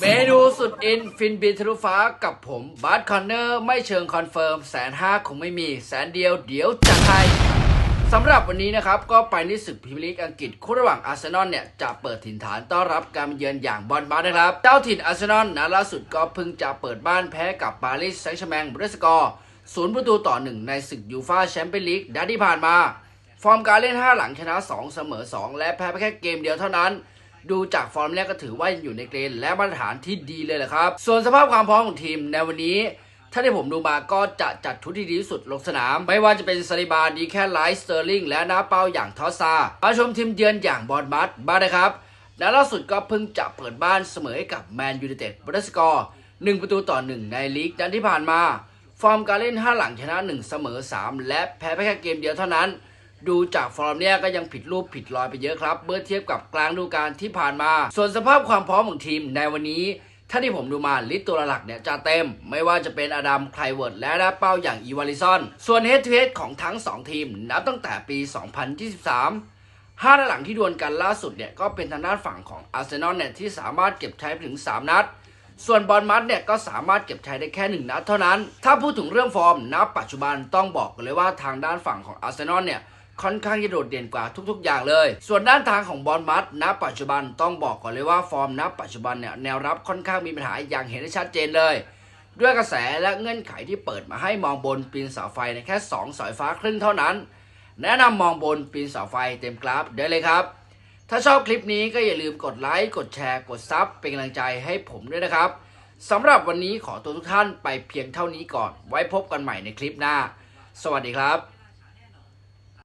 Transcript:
เมนูสุดอินฟินบินทะลุฟ้ากับผมบาร์คอนเนอร์ไม่เชิงคอนเฟิร์มแสนห้าคงไม่มีแสนเดียวเดี๋ยวจัดให้สำหรับวันนี้นะครับ ก็ไปในศึกพรีเมียร์ลีกอังกฤษคู่ระหว่างอาร์เซนอลเนี่ย จะเปิดถิ่นฐานต้อนรับการเยือนอย่างบอลบัสนะครับ เจ้าถิ่นอาร์เซนอลนะล่าสุดก็เพิ่งจะเปิดบ้านแพ้กับปารีสแซงต์แชร์แมงบริสกอร์ศูนย์ประตูต่อหนึ่งในศึกยูฟ่าแชมเปี้ยนลีกนัดที่ผ่านมา ฟอร์มการเล่น 5 หลังชนะ 2 เสมอ 2 และแพ้ไปแค่เกมเดียวเท่านั้น ดูจากฟอร์มแรกก็ถือว่ายังอยู่ในเกรนและมาตรฐานที่ดีเลยแหละครับ ส่วนสภาพความพร้อมของทีมในวันนี้ถ้าที่ผมดูมาก็จะจัดชุดที่ดีที่สุดลงสนาม ไม่ว่าจะเป็นซาลิบาดีแค่ไลท์สเตอร์ลิงและหน้าเป้าอย่างทอสซามาชมทีมเยือนอย่างบอลบัสบ้างนะครับและล่าสุดก็เพิ่งจะเปิดบ้านเสมอให้กับแมนยู i นเต็ดบรสกอร์1ประตูต่อ1ในลีกนัดที่ผ่านมา ฟอร์มการเล่น 5 หลังชนะ 1 เสมอ 3 และแพ้แค่เกมเดียวเท่านั้น ดูจากฟอร์มเนี่ยก็ยังผิดรูปผิดรอยไปเยอะครับเมื่อเทียบกับกลางฤดูกาลที่ผ่านมา ส่วนสภาพความพร้อมของทีมในวันนี้ ถ้าที่ผมดูมาลิตตัวหลักเนี่ยจะเต็ม ไม่ว่าจะเป็นอดัมไคลเวิร์ดและหน้าเป้าอย่างอีวาลิซอน ส่วนเฮดทูเฮดของทั้ง 2 ทีม นับตั้งแต่ปี 2023ห้าด้านหลังที่ดวลกันล่าสุดเนี่ยก็เป็นทางด้านฝั่งของอาร์เซนอลเนี่ยที่สามารถเก็บใช้ถึง 3 นัด ส่วนบอลมัดเนี่ยก็สามารถเก็บใช้ได้แค่ 1 นัดเท่านั้น ถ้าพูดถึงเรื่องฟอร์มณปัจจุบันต้องบอกกันเลยว่าทางด้านฝั่งของอาร์เซนอลเนี่ย ค่อนข้างจะโดดเด่นกว่าทุกๆ อย่างเลย ส่วนด้านทางของบอลมัดณปัจจุบันต้องบอกก่อนเลยว่าฟอร์มณปัจจุบันเนี่ยแนวรับค่อนข้างมีปัญหาอย่างเห็นได้ชัดเจนเลย ด้วยกระแสและเงื่อนไขที่เปิดมาให้มองบนปีนเสาไฟในแค่สองสายฟ้าครึ่งเท่านั้น แนะนำมองบนปีนเสาไฟเต็มกราฟได้เลยครับ ถ้าชอบคลิปนี้ก็อย่าลืมกดไลค์กดแชร์กดซับเป็นกำลังใจให้ผมด้วยนะครับสำหรับวันนี้ขอตัวทุกท่านไปเพียงเท่านี้ก่อน ไว้พบกันใหม่ในคลิปหน้า สวัสดีครับ